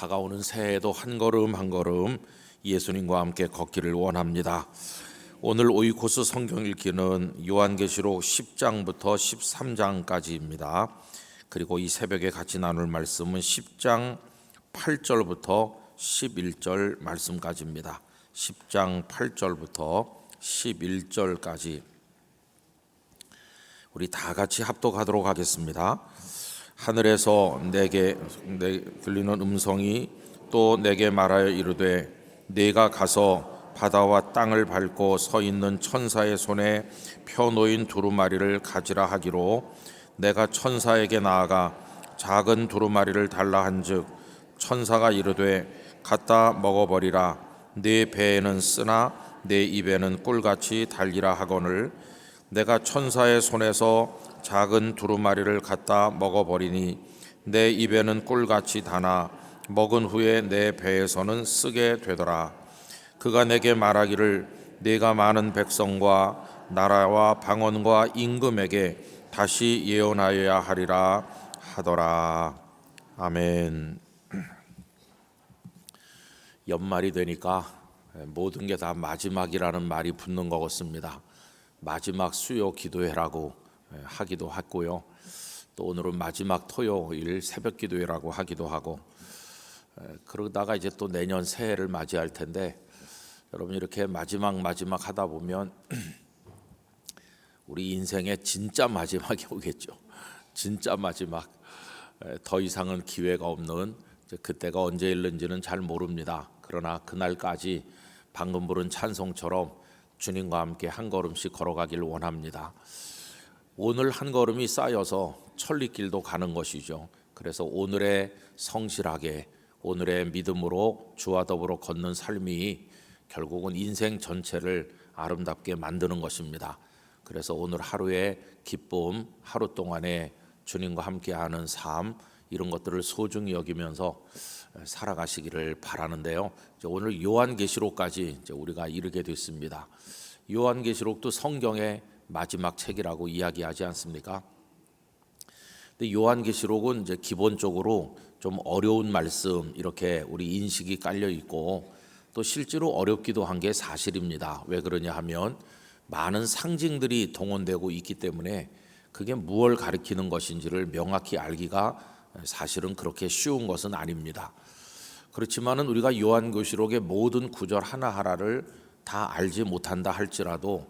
다가오는 새해에도 한 걸음 한 걸음 예수님과 함께 걷기를 원합니다. 오늘 오이코스 성경 읽기는 요한계시록 10장부터 13장까지입니다. 그리고 이 새벽에 같이 나눌 말씀은 10장 8절부터 11절 말씀까지입니다. 10장 8절부터 11절까지 우리 다 같이 합독하도록 하겠습니다. 하늘에서 내게 내 들리는 음성이 또 내게 말하여 이르되 내가 가서 바다와 땅을 밟고 서 있는 천사의 손에 펴 놓인 두루마리를 가지라 하기로 내가 천사에게 나아가 작은 두루마리를 달라 한즉 천사가 이르되 갖다 먹어버리라. 네 배에는 쓰나 내 입에는 꿀같이 달리라 하거늘 내가 천사의 손에서 작은 두루마리를 갖다 먹어버리니 내 입에는 꿀같이 다나 먹은 후에 내 배에서는 쓰게 되더라. 그가 내게 말하기를 내가 많은 백성과 나라와 방언과 임금에게 다시 예언하여야 하리라 하더라. 아멘. 연말이 되니까 모든 게 다 마지막이라는 말이 붙는 것 같습니다. 마지막 수요 기도회라고 하기도 했고요. 또 오늘은 마지막 토요일 새벽 기도회라고 하기도 하고 그러다가 이제 또 내년 새해를 맞이할 텐데 여러분 이렇게 마지막 마지막 하다 보면 우리 인생의 진짜 마지막이 오겠죠. 진짜 마지막 더 이상은 기회가 없는 그때가 언제 일는지는 잘 모릅니다. 그러나 그날까지 방금 부른 찬송처럼 주님과 함께 한 걸음씩 걸어가길 원합니다. 오늘 한 걸음이 쌓여서 천리길도 가는 것이죠. 그래서 오늘의 성실하게 오늘의 믿음으로 주와 더불어 걷는 삶이 결국은 인생 전체를 아름답게 만드는 것입니다. 그래서 오늘 하루의 기쁨, 하루 동안에 주님과 함께하는 삶 이런 것들을 소중히 여기면서 살아가시기를 바라는데요. 오늘 요한계시록까지 우리가 이르게 됐습니다. 요한계시록도 성경의 마지막 책이라고 이야기하지 않습니까? 근데 요한계시록은 이제 기본적으로 좀 어려운 말씀 이렇게 우리 인식이 깔려 있고 또 실제로 어렵기도 한 게 사실입니다. 왜 그러냐 하면 많은 상징들이 동원되고 있기 때문에 그게 무엇을 가리키는 것인지를 명확히 알기가 사실은 그렇게 쉬운 것은 아닙니다. 그렇지만은 우리가 요한계시록의 모든 구절 하나하나를 다 알지 못한다 할지라도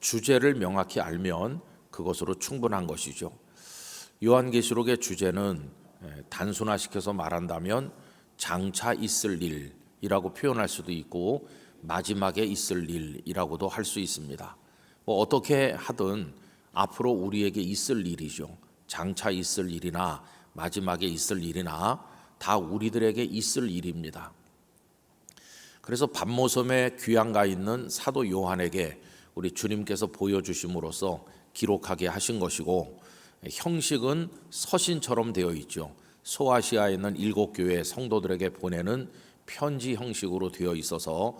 주제를 명확히 알면 그것으로 충분한 것이죠. 요한계시록의 주제는 단순화시켜서 말한다면 장차 있을 일이라고 표현할 수도 있고 마지막에 있을 일이라고도 할 수 있습니다. 뭐 어떻게 하든 앞으로 우리에게 있을 일이죠. 장차 있을 일이나 마지막에 있을 일이나 다 우리들에게 있을 일입니다. 그래서 밤모섬에 귀양 가 있는 사도 요한에게 우리 주님께서 보여주심으로써 기록하게 하신 것이고 형식은 서신처럼 되어 있죠. 소아시아에 있는 일곱 교회 성도들에게 보내는 편지 형식으로 되어 있어서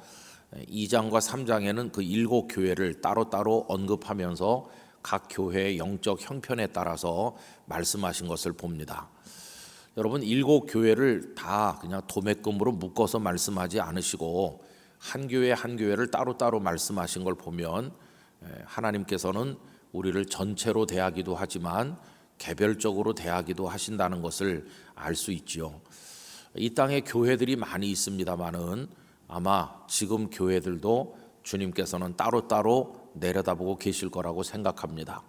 2장과 3장에는 그 일곱 교회를 따로따로 언급하면서 각 교회의 영적 형편에 따라서 말씀하신 것을 봅니다. 여러분 일곱 교회를 다 그냥 도매금으로 묶어서 말씀하지 않으시고 한 교회 한 교회를 따로따로 말씀하신 걸 보면 하나님께서는 우리를 전체로 대하기도 하지만 개별적으로 대하기도 하신다는 것을 알 수 있지요. 이 땅에 교회들이 많이 있습니다만은 아마 지금 교회들도 주님께서는 따로따로 내려다보고 계실 거라고 생각합니다.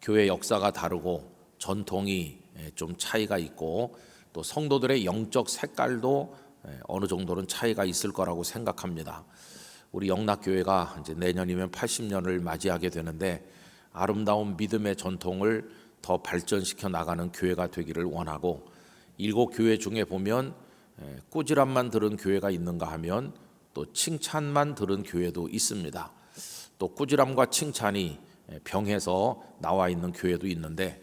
교회 역사가 다르고 전통이 좀 차이가 있고 또 성도들의 영적 색깔도 어느 정도는 차이가 있을 거라고 생각합니다. 우리 영락교회가 이제 내년이면 80년을 맞이하게 되는데 아름다운 믿음의 전통을 더 발전시켜 나가는 교회가 되기를 원하고 일곱 교회 중에 보면 꾸지람만 들은 교회가 있는가 하면 또 칭찬만 들은 교회도 있습니다. 또 꾸지람과 칭찬이 병해서 나와 있는 교회도 있는데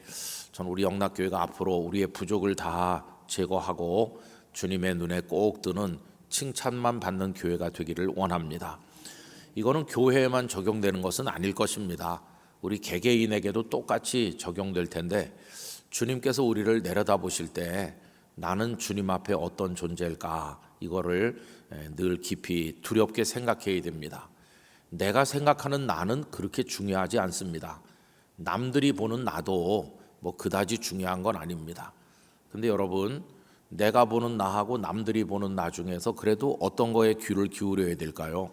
전 우리 영락교회가 앞으로 우리의 부족을 다 제거하고 주님의 눈에 꼭 드는 칭찬만 받는 교회가 되기를 원합니다. 이거는 교회에만 적용되는 것은 아닐 것입니다. 우리 개개인에게도 똑같이 적용될 텐데 주님께서 우리를 내려다 보실 때 나는 주님 앞에 어떤 존재일까 이거를 에, 늘 깊이 두렵게 생각해야 됩니다. 내가 생각하는 나는 그렇게 중요하지 않습니다. 남들이 보는 나도 뭐 그다지 중요한 건 아닙니다. 근데 여러분 내가 보는 나하고 남들이 보는 나 중에서 그래도 어떤 거에 귀를 기울여야 될까요?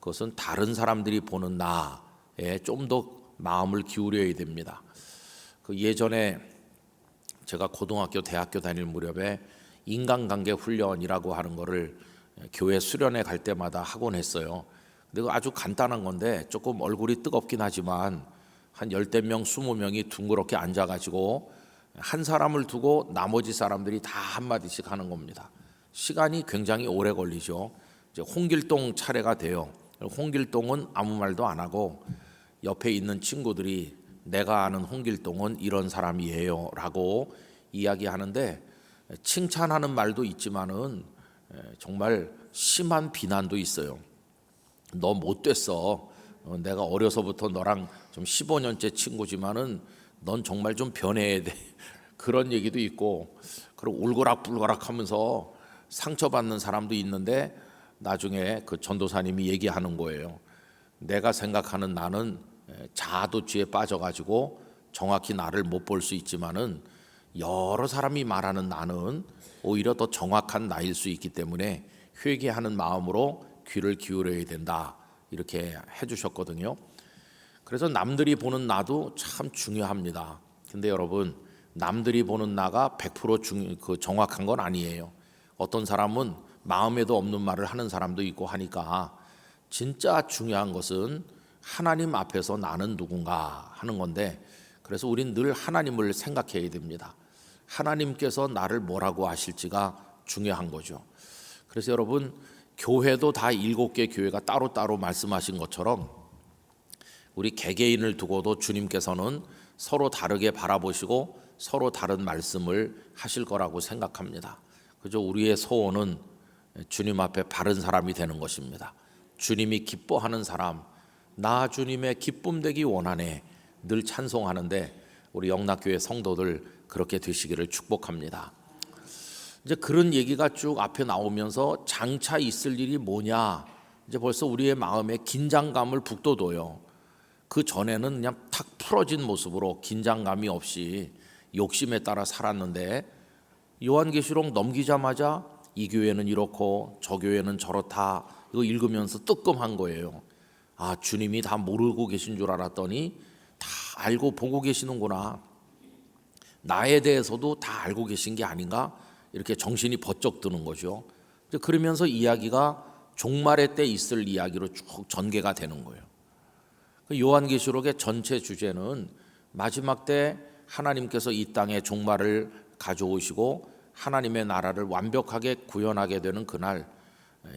그것은 다른 사람들이 보는 나에 좀 더 마음을 기울여야 됩니다. 그 예전에 제가 고등학교, 대학교 다닐 무렵에 인간관계 훈련이라고 하는 거를 교회 수련회 갈 때마다 하곤 했어요. 근데 그 아주 간단한 건데 조금 얼굴이 뜨겁긴 하지만 한 열댓 명, 스무 명이 둥그렇게 앉아가지고 한 사람을 두고 나머지 사람들이 다 한마디씩 하는 겁니다. 시간이 굉장히 오래 걸리죠. 이제 홍길동 차례가 돼요. 홍길동은 아무 말도 안 하고 옆에 있는 친구들이 내가 아는 홍길동은 이런 사람이에요 라고 이야기하는데 칭찬하는 말도 있지만은 정말 심한 비난도 있어요. 너 못됐어. 어, 내가 어려서부터 너랑 좀 15년째 친구지만은 넌 정말 좀 변해야 돼. 그런 얘기도 있고 그리고 울거락불거락 하면서 상처받는 사람도 있는데 나중에 그 전도사님이 얘기하는 거예요. 내가 생각하는 나는 자아도취에 빠져가지고 정확히 나를 못 볼 수 있지만은 여러 사람이 말하는 나는 오히려 더 정확한 나일 수 있기 때문에 회개하는 마음으로 귀를 기울여야 된다 이렇게 해주셨거든요. 그래서 남들이 보는 나도 참 중요합니다. 근데 여러분 남들이 보는 나가 100% 중, 그 정확한 건 아니에요. 어떤 사람은 마음에도 없는 말을 하는 사람도 있고 하니까 진짜 중요한 것은 하나님 앞에서 나는 누군가 하는 건데 그래서 우린 늘 하나님을 생각해야 됩니다. 하나님께서 나를 뭐라고 하실지가 중요한 거죠. 그래서 여러분 교회도 다 일곱 개 교회가 따로따로 말씀하신 것처럼 우리 개개인을 두고도 주님께서는 서로 다르게 바라보시고 서로 다른 말씀을 하실 거라고 생각합니다. 그저 우리의 소원은 주님 앞에 바른 사람이 되는 것입니다. 주님이 기뻐하는 사람, 나 주님의 기쁨 되기 원하네 늘 찬송하는데 우리 영락교회 성도들 그렇게 되시기를 축복합니다. 이제 그런 얘기가 쭉 앞에 나오면서 장차 있을 일이 뭐냐 이제 벌써 우리의 마음에 긴장감을 북돋워요. 그 전에는 그냥 탁 풀어진 모습으로 긴장감이 없이 욕심에 따라 살았는데 요한계시록 넘기자마자 이 교회는 이렇고 저 교회는 저렇다 이거 읽으면서 뜨끔한 거예요. 아 주님이 다 모르고 계신 줄 알았더니 다 알고 보고 계시는구나. 나에 대해서도 다 알고 계신 게 아닌가 이렇게 정신이 번쩍 드는 거죠. 그러면서 이야기가 종말의 때 있을 이야기로 쭉 전개가 되는 거예요. 그 요한계시록의 전체 주제는 마지막 때 하나님께서 이 땅에 종말을 가져오시고 하나님의 나라를 완벽하게 구현하게 되는 그날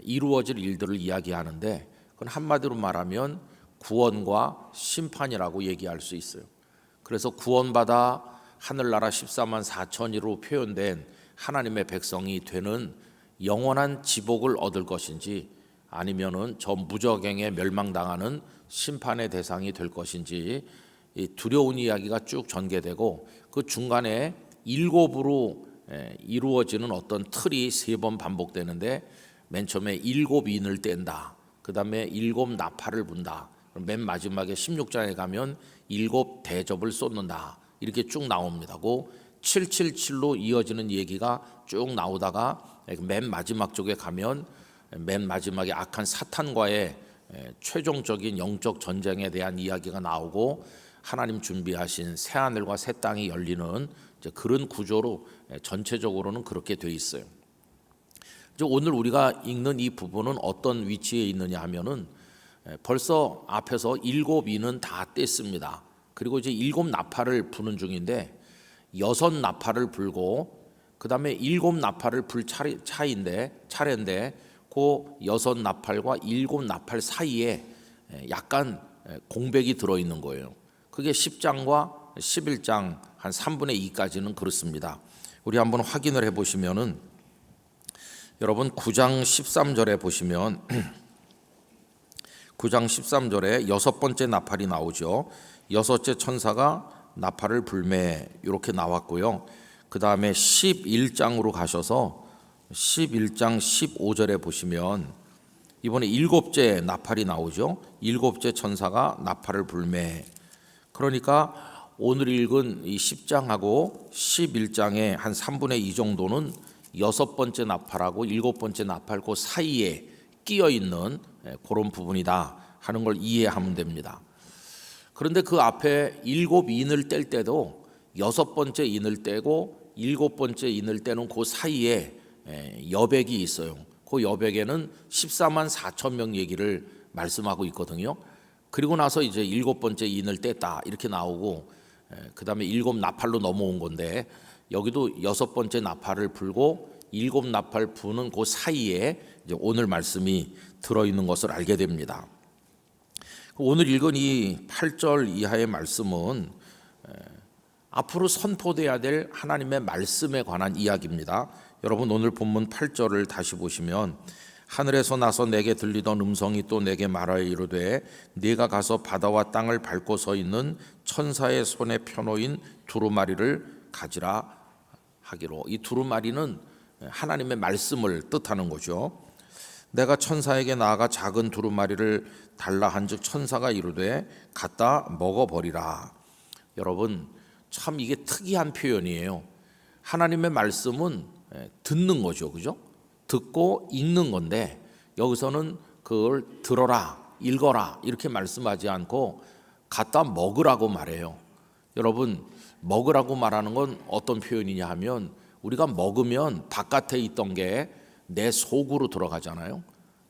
이루어질 일들을 이야기하는데 그건 한마디로 말하면 구원과 심판이라고 얘기할 수 있어요. 그래서 구원받아 하늘나라 14만 4천이로 표현된 하나님의 백성이 되는 영원한 지복을 얻을 것인지 아니면은 저 무적행에 멸망당하는 심판의 대상이 될 것인지 두려운 이야기가 쭉 전개되고 그 중간에 일곱으로 이루어지는 어떤 틀이 세 번 반복되는데 맨 처음에 일곱 인을 뗀다. 그 다음에 일곱 나팔을 분다. 맨 마지막에 16장에 가면 일곱 대접을 쏟는다. 이렇게 쭉 나옵니다. 그 777로 이어지는 얘기가 쭉 나오다가 맨 마지막 쪽에 가면 맨 마지막에 악한 사탄과의 최종적인 영적 전쟁에 대한 이야기가 나오고 하나님 준비하신 새 하늘과 새 땅이 열리는 그런 구조로 전체적으로는 그렇게 돼 있어요. 오늘 우리가 읽는 이 부분은 어떤 위치에 있느냐 하면은 벌써 앞에서 일곱 인은 다 뗐습니다. 그리고 이제 일곱 나팔을 부는 중인데 여섯 나팔을 불고 그 다음에 일곱 나팔을 불 차인데 차례인데 그 여섯 나팔과 일곱 나팔 사이에 약간 공백이 들어 있는 거예요. 그게 10장과 11장 한 3분의 2까지는 그렇습니다. 우리 한번 확인을 해 보시면은 여러분 9장 13절에 보시면 9장 13절에 여섯 번째 나팔이 나오죠. 여섯째 천사가 나팔을 불매 이렇게 나왔고요. 그 다음에 11장으로 가셔서 11장 15절에 보시면 이번에 일곱째 나팔이 나오죠. 일곱째 천사가 나팔을 불매. 그러니까 오늘 읽은 이 10장하고 11장의 한 3분의 2 정도는 여섯 번째 나팔하고 일곱 번째 나팔 그 사이에 끼어 있는 그런 부분이다 하는 걸 이해하면 됩니다. 그런데 그 앞에 일곱 인을 뗄 때도 여섯 번째 인을 떼고 일곱 번째 인을 떼는 그 사이에 여백이 있어요. 그 여백에는 14만 4천 명 얘기를 말씀하고 있거든요. 그리고 나서 이제 일곱 번째 인을 뗐다 이렇게 나오고 그 다음에 일곱 나팔로 넘어온 건데 여기도 여섯 번째 나팔을 불고 일곱 나팔 부는 그 사이에 오늘 말씀이 들어 있는 것을 알게 됩니다. 오늘 읽은 이 8절 이하의 말씀은 앞으로 선포돼야 될 하나님의 말씀에 관한 이야기입니다. 여러분 오늘 본문 8절을 다시 보시면 하늘에서 나서 내게 들리던 음성이 또 내게 말하여 이르되 네가 가서 바다와 땅을 밟고 서 있는 천사의 손에 펴놓인 두루마리를 가지라 하기로 이 두루마리는 하나님의 말씀을 뜻하는 거죠. 내가 천사에게 나아가 작은 두루마리를 달라 한즉 천사가 이르되 갖다 먹어 버리라. 여러분 참 이게 특이한 표현이에요. 하나님의 말씀은 예, 듣는 거죠, 그죠? 듣고 읽는 건데 여기서는 그걸 들어라, 읽어라 이렇게 말씀하지 않고 갖다 먹으라고 말해요. 여러분 먹으라고 말하는 건 어떤 표현이냐 하면 우리가 먹으면 바깥에 있던 게 내 속으로 들어가잖아요.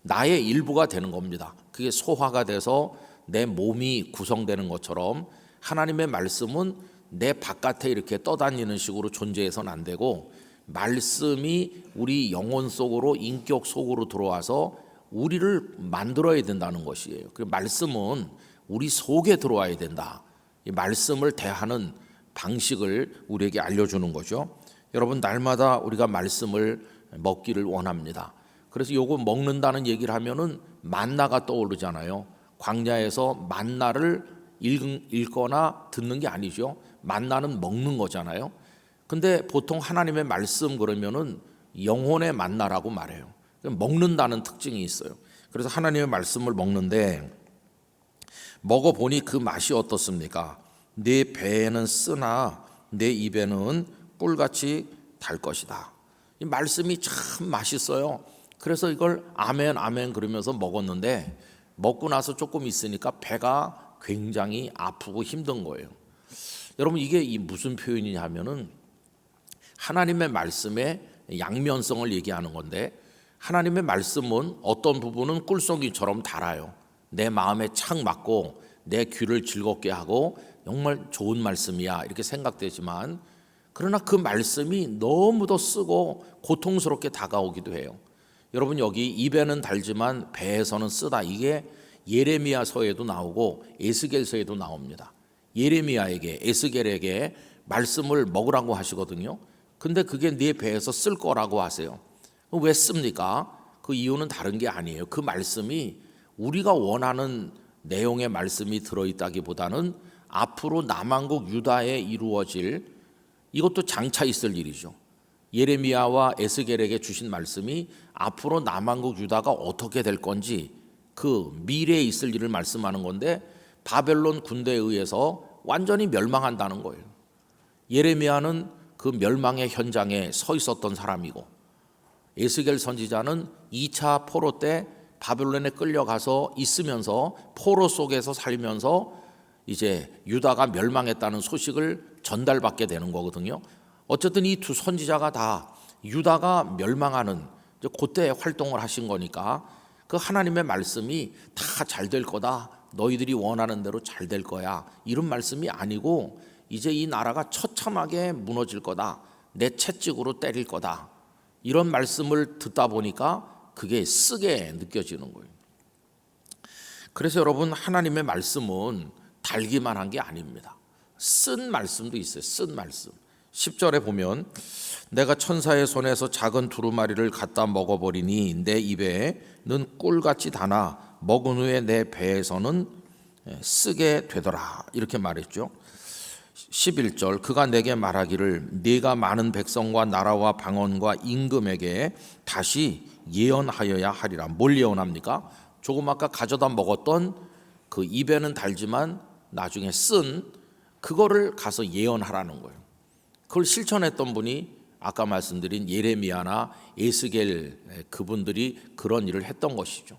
나의 일부가 되는 겁니다. 그게 소화가 돼서 내 몸이 구성되는 것처럼 하나님의 말씀은 내 바깥에 이렇게 떠다니는 식으로 존재해서는 안 되고 말씀이 우리 영혼 속으로 인격 속으로 들어와서 우리를 만들어야 된다는 것이에요. 그 말씀은 우리 속에 들어와야 된다. 이 말씀을 대하는 방식을 우리에게 알려주는 거죠. 여러분 날마다 우리가 말씀을 먹기를 원합니다. 그래서 요거 먹는다는 얘기를 하면은 만나가 떠오르잖아요. 광야에서 만나를 읽, 거나 듣는 게 아니죠. 만나는 먹는 거잖아요. 근데 보통 하나님의 말씀 그러면은 영혼의 만나라고 말해요. 먹는다는 특징이 있어요. 그래서 하나님의 말씀을 먹는데 먹어 보니 그 맛이 어떻습니까? 내 배에는 쓰나 내 입에는 꿀같이 달 것이다. 이 말씀이 참 맛있어요. 그래서 이걸 아멘 아멘 그러면서 먹었는데 먹고 나서 조금 있으니까 배가 굉장히 아프고 힘든 거예요. 여러분 이게 이 무슨 표현이냐 하면은 하나님의 말씀의 양면성을 얘기하는 건데 하나님의 말씀은 어떤 부분은 꿀송이처럼 달아요. 내 마음에 착 맞고 내 귀를 즐겁게 하고 정말 좋은 말씀이야 이렇게 생각되지만 그러나 그 말씀이 너무도 쓰고 고통스럽게 다가오기도 해요. 여러분 여기 입에는 달지만 배에서는 쓰다 이게 예레미야서에도 나오고 에스겔서에도 나옵니다. 예레미야에게 에스겔에게 말씀을 먹으라고 하시거든요. 근데 그게 네 배에서 쓸 거라고 하세요. 왜 씁니까? 그 이유는 다른 게 아니에요. 그 말씀이 우리가 원하는 내용의 말씀이 들어있다기보다는 앞으로 남한국 유다에 이루어질 이것도 장차 있을 일이죠. 예레미야와 에스겔에게 주신 말씀이 앞으로 남한국 유다가 어떻게 될 건지 그 미래에 있을 일을 말씀하는 건데 바벨론 군대에 의해서 완전히 멸망한다는 거예요. 예레미야는 그 멸망의 현장에 서 있었던 사람이고 에스겔 선지자는 2차 포로 때 바벨론에 끌려가서 있으면서 포로 속에서 살면서 이제 유다가 멸망했다는 소식을 전달받게 되는 거거든요. 어쨌든 이 두 선지자가 다 유다가 멸망하는 그때 활동을 하신 거니까 그 하나님의 말씀이 다 잘 될 거다. 너희들이 원하는 대로 잘 될 거야. 이런 말씀이 아니고 이제 이 나라가 처참하게 무너질 거다. 내 채찍으로 때릴 거다. 이런 말씀을 듣다 보니까 그게 쓰게 느껴지는 거예요. 그래서 여러분 하나님의 말씀은 달기만 한 게 아닙니다. 쓴 말씀도 있어요. 쓴 말씀. 10절에 보면 내가 천사의 손에서 작은 두루마리를 갖다 먹어버리니 내 입에는 꿀같이 다나 먹은 후에 내 배에서는 쓰게 되더라 이렇게 말했죠. 11절 그가 내게 말하기를 네가 많은 백성과 나라와 방언과 임금에게 다시 예언하여야 하리라. 뭘 예언합니까? 조금 아까 가져다 먹었던 그 입에는 달지만 나중에 쓴 그거를 가서 예언하라는 거예요. 그걸 실천했던 분이 아까 말씀드린 예레미야나 에스겔 그분들이 그런 일을 했던 것이죠.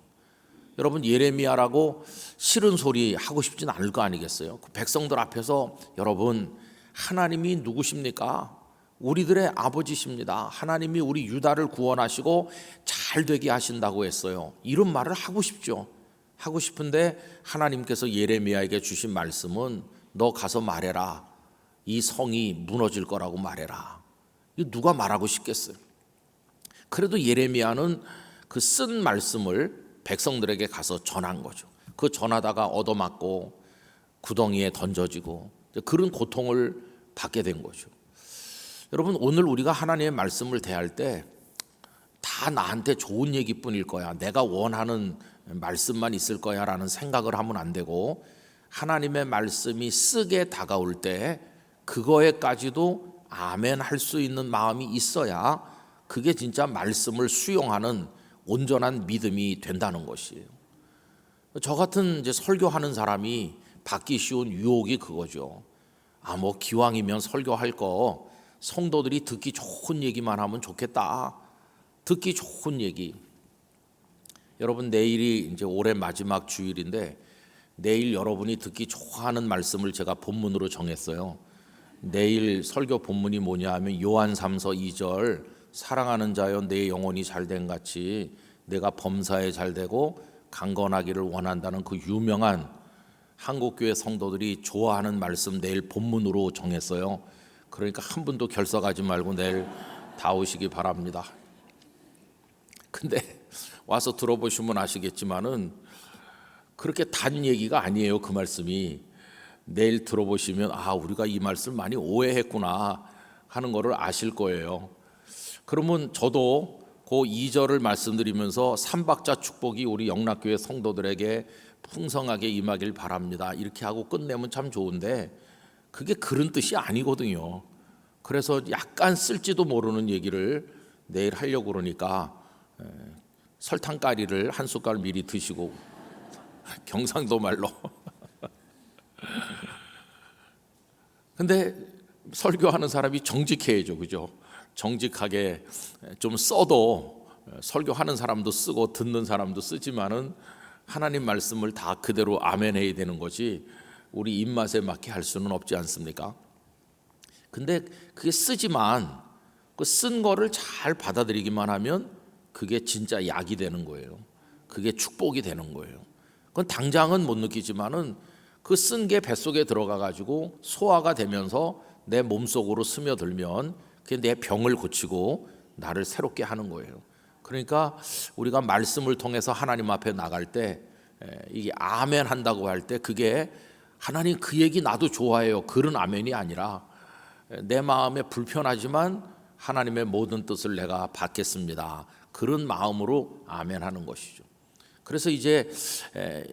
여러분 예레미야라고 싫은 소리 하고 싶진 않을 거 아니겠어요? 그 백성들 앞에서 여러분 하나님이 누구십니까? 우리들의 아버지십니다. 하나님이 우리 유다를 구원하시고 잘 되게 하신다고 했어요. 이런 말을 하고 싶죠. 하고 싶은데 하나님께서 예레미야에게 주신 말씀은 너 가서 말해라. 이 성이 무너질 거라고 말해라. 이 누가 말하고 싶겠어요? 그래도 예레미야는 그 쓴 말씀을 백성들에게 가서 전한 거죠. 그 전하다가 얻어맞고 구덩이에 던져지고 그런 고통을 받게 된 거죠. 여러분 오늘 우리가 하나님의 말씀을 대할 때 다 나한테 좋은 얘기뿐일 거야. 내가 원하는 말씀만 있을 거야라는 생각을 하면 안 되고 하나님의 말씀이 쓰게 다가올 때 그거에까지도 아멘 할 수 있는 마음이 있어야 그게 진짜 말씀을 수용하는 온전한 믿음이 된다는 것이에요. 저 같은 이제 설교하는 사람이 받기 쉬운 유혹이 그거죠. 아, 뭐 기왕이면 설교할 거 성도들이 듣기 좋은 얘기만 하면 좋겠다. 듣기 좋은 얘기. 여러분 내일이 이제 올해 마지막 주일인데 내일 여러분이 듣기 좋아하는 말씀을 제가 본문으로 정했어요. 내일 설교 본문이 뭐냐 하면 요한 3서 2절 사랑하는 자여 내 영혼이 잘된 같이 내가 범사에 잘되고 강건하기를 원한다는 그 유명한 한국 교회 성도들이 좋아하는 말씀 내일 본문으로 정했어요. 그러니까 한 분도 결석하지 말고 내일 다 오시기 바랍니다. 근데 와서 들어보시면 아시겠지만은 그렇게 단 얘기가 아니에요. 그 말씀이 내일 들어보시면 아 우리가 이 말씀 많이 오해했구나 하는 거를 아실 거예요. 그러면 저도 그 2절을 말씀드리면서 삼박자 축복이 우리 영락교회 성도들에게 풍성하게 임하길 바랍니다. 이렇게 하고 끝내면 참 좋은데 그게 그런 뜻이 아니거든요. 그래서 약간 쓸지도 모르는 얘기를 내일 하려고 그러니까 설탕가리를 한 숟갈 미리 드시고 경상도 말로 근데 설교하는 사람이 정직해야죠. 그죠? 정직하게 좀 써도 설교하는 사람도 쓰고 듣는 사람도 쓰지만은 하나님 말씀을 다 그대로 아멘해야 되는 거지 우리 입맛에 맞게 할 수는 없지 않습니까? 근데 그게 쓰지만 그 쓴 거를 잘 받아들이기만 하면 그게 진짜 약이 되는 거예요. 그게 축복이 되는 거예요. 그건 당장은 못 느끼지만은 그 쓴 게 뱃속에 들어가 가지고 소화가 되면서 내 몸속으로 스며들면 그게 내 병을 고치고 나를 새롭게 하는 거예요. 그러니까 우리가 말씀을 통해서 하나님 앞에 나갈 때 이게 아멘 한다고 할 때 그게 하나님 그 얘기 나도 좋아해요. 그런 아멘이 아니라 내 마음에 불편하지만 하나님의 모든 뜻을 내가 받겠습니다. 그런 마음으로 아멘 하는 것이죠. 그래서 이제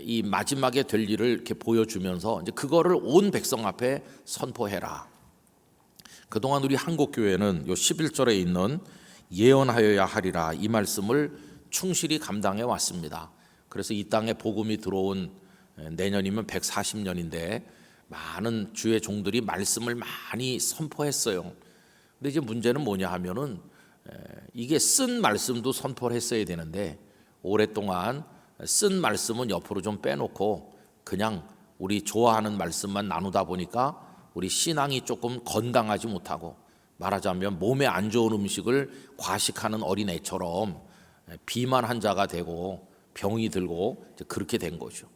이 마지막에 될 일을 이렇게 보여주면서 이제 그거를 온 백성 앞에 선포해라. 그동안 우리 한국 교회는 요 11절에 있는 예언하여야 하리라 이 말씀을 충실히 감당해 왔습니다. 그래서 이 땅에 복음이 들어온 내년이면 140년인데 많은 주의 종들이 말씀을 많이 선포했어요. 근데 이제 문제는 뭐냐 하면은 이게 쓴 말씀도 선포를 했어야 되는데 오랫동안 쓴 말씀은 옆으로 좀 빼놓고 그냥 우리 좋아하는 말씀만 나누다 보니까 우리 신앙이 조금 건강하지 못하고 말하자면 몸에 안 좋은 음식을 과식하는 어린애처럼 비만 환자가 되고 병이 들고 그렇게 된 거죠.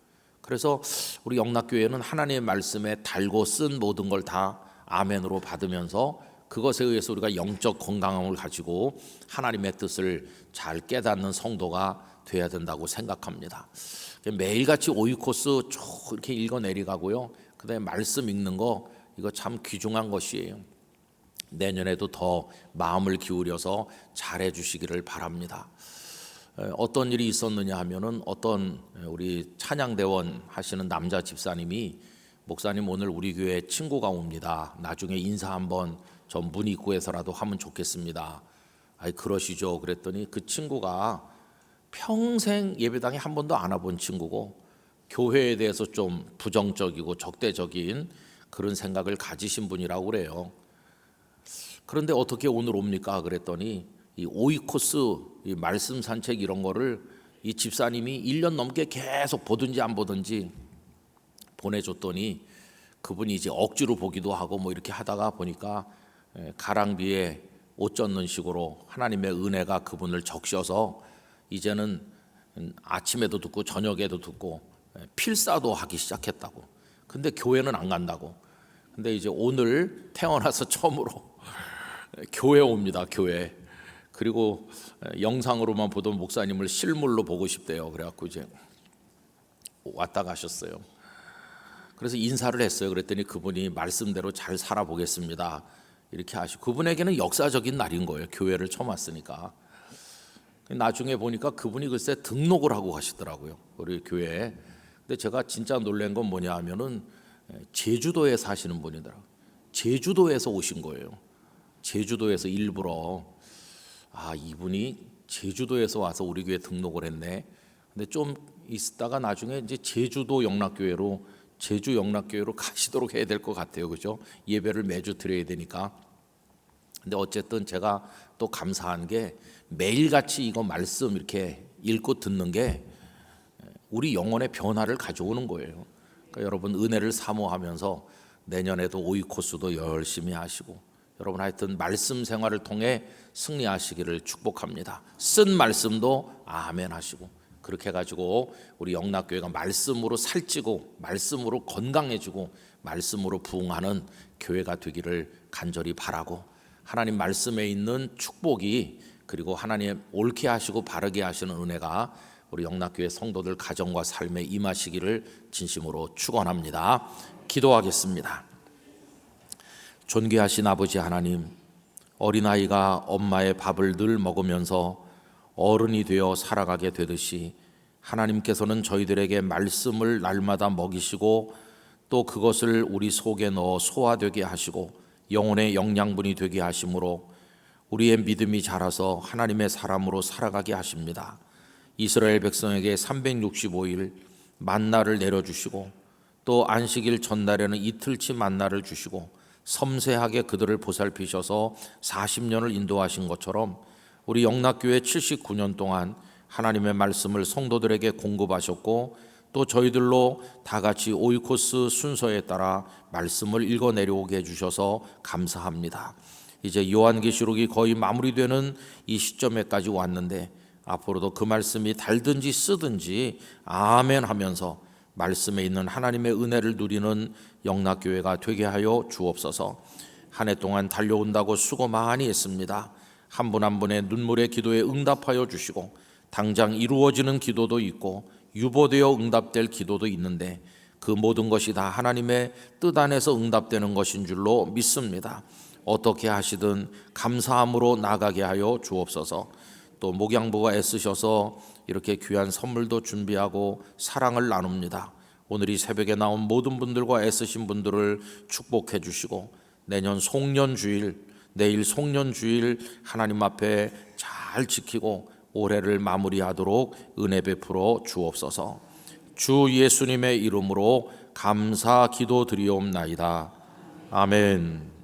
그래서 우리 영락교회는 하나님의 말씀에 달고 쓴 모든 걸 다 아멘으로 받으면서 그것에 의해서 우리가 영적 건강함을 가지고 하나님의 뜻을 잘 깨닫는 성도가 돼야 된다고 생각합니다. 매일같이 오이코스 쭉 이렇게 읽어내리가고요. 그다음에 말씀 읽는 거 이거 참 귀중한 것이에요. 내년에도 더 마음을 기울여서 잘해 주시기를 바랍니다. 어떤 일이 있었느냐 하면은 어떤 우리 찬양대원 하시는 남자 집사님이 목사님 오늘 우리 교회 친구가 옵니다. 나중에 인사 한번 전 문 입구에서라도 하면 좋겠습니다. 아이 그러시죠. 그랬더니 그 친구가 평생 예배당에 한 번도 안 와본 친구고 교회에 대해서 좀 부정적이고 적대적인 그런 생각을 가지신 분이라고 그래요. 그런데 어떻게 오늘 옵니까? 그랬더니 이 오이코스 이 말씀 산책 이런 거를 이 집사님이 1년 넘게 계속 보든지 안 보든지 보내줬더니 그분이 이제 억지로 보기도 하고 뭐 이렇게 하다가 보니까 에, 가랑비에 옷 젖는 식으로 하나님의 은혜가 그분을 적셔서 이제는 음, 아침에도 듣고 저녁에도 듣고 에, 필사도 하기 시작했다고. 근데 교회는 안 간다고. 근데 이제 오늘 태어나서 처음으로 교회 옵니다. 교회. 그리고 에, 영상으로만 보던 목사님을 실물로 보고 싶대요. 그래갖고 이제 왔다 가셨어요. 그래서 인사를 했어요. 그랬더니 그분이 말씀대로 잘 살아보겠습니다. 이렇게 하시고 그분에게는 역사적인 날인 거예요. 교회를 처음 왔으니까. 나중에 보니까 그분이 글쎄 등록을 하고 가시더라고요. 우리 교회에. 근데 제가 진짜 놀란 건 뭐냐 하면은 제주도에 사시는 분이더라고요. 제주도에서 오신 거예요. 제주도에서 일부러 아 이분이 제주도에서 와서 우리 교회 등록을 했네. 근데 좀 있다가 나중에 이제 제주도 영락교회로 제주 영락교회로 가시도록 해야 될 것 같아요. 그죠? 예배를 매주 드려야 되니까. 근데 어쨌든 제가 또 감사한 게 매일같이 이거 말씀 이렇게 읽고 듣는 게 우리 영혼의 변화를 가져오는 거예요. 그러니까 여러분 은혜를 사모하면서 내년에도 오이 코스도 열심히 하시고 여러분 하여튼 말씀 생활을 통해 승리하시기를 축복합니다. 쓴 말씀도 아멘 하시고 그렇게 해가지고 우리 영락교회가 말씀으로 살찌고 말씀으로 건강해지고 말씀으로 부흥하는 교회가 되기를 간절히 바라고 하나님 말씀에 있는 축복이 그리고 하나님 옳게 하시고 바르게 하시는 은혜가 우리 영락교회 성도들 가정과 삶에 임하시기를 진심으로 축원합니다. 기도하겠습니다. 존귀하신 아버지 하나님, 어린아이가 엄마의 밥을 늘 먹으면서 어른이 되어 살아가게 되듯이 하나님께서는 저희들에게 말씀을 날마다 먹이시고 또 그것을 우리 속에 넣어 소화되게 하시고 영혼의 영양분이 되게 하심으로 우리의 믿음이 자라서 하나님의 사람으로 살아가게 하십니다. 이스라엘 백성에게 365일 만나를 내려주시고 또 안식일 전날에는 이틀치 만나를 주시고 섬세하게 그들을 보살피셔서 40년을 인도하신 것처럼 우리 영락교회 79년 동안 하나님의 말씀을 성도들에게 공급하셨고 또 저희들로 다 같이 오이코스 순서에 따라 말씀을 읽어 내려오게 해주셔서 감사합니다. 이제 요한계시록이 거의 마무리되는 이 시점에까지 왔는데 앞으로도 그 말씀이 달든지 쓰든지 아멘 하면서 말씀에 있는 하나님의 은혜를 누리는 영락교회가 되게 하여 주옵소서. 한 해 동안 달려온다고 수고 많이 했습니다. 한분한 분의 눈물의 기도에 응답하여 주시고 당장 이루어지는 기도도 있고 유보되어 응답될 기도도 있는데 그 모든 것이 다 하나님의 뜻 안에서 응답되는 것인 줄로 믿습니다. 어떻게 하시든 감사함으로 나가게 하여 주옵소서. 또 목양부가 애쓰셔서 이렇게 귀한 선물도 준비하고 사랑을 나눕니다. 오늘 이 새벽에 나온 모든 분들과 애쓰신 분들을 축복해 주시고 내년 송년 주일, 내일 송년 주일 하나님 앞에 잘 지키고 올해를 마무리하도록 은혜 베풀어 주옵소서. 주 예수님의 이름으로 감사 기도 드리옵나이다. 아멘.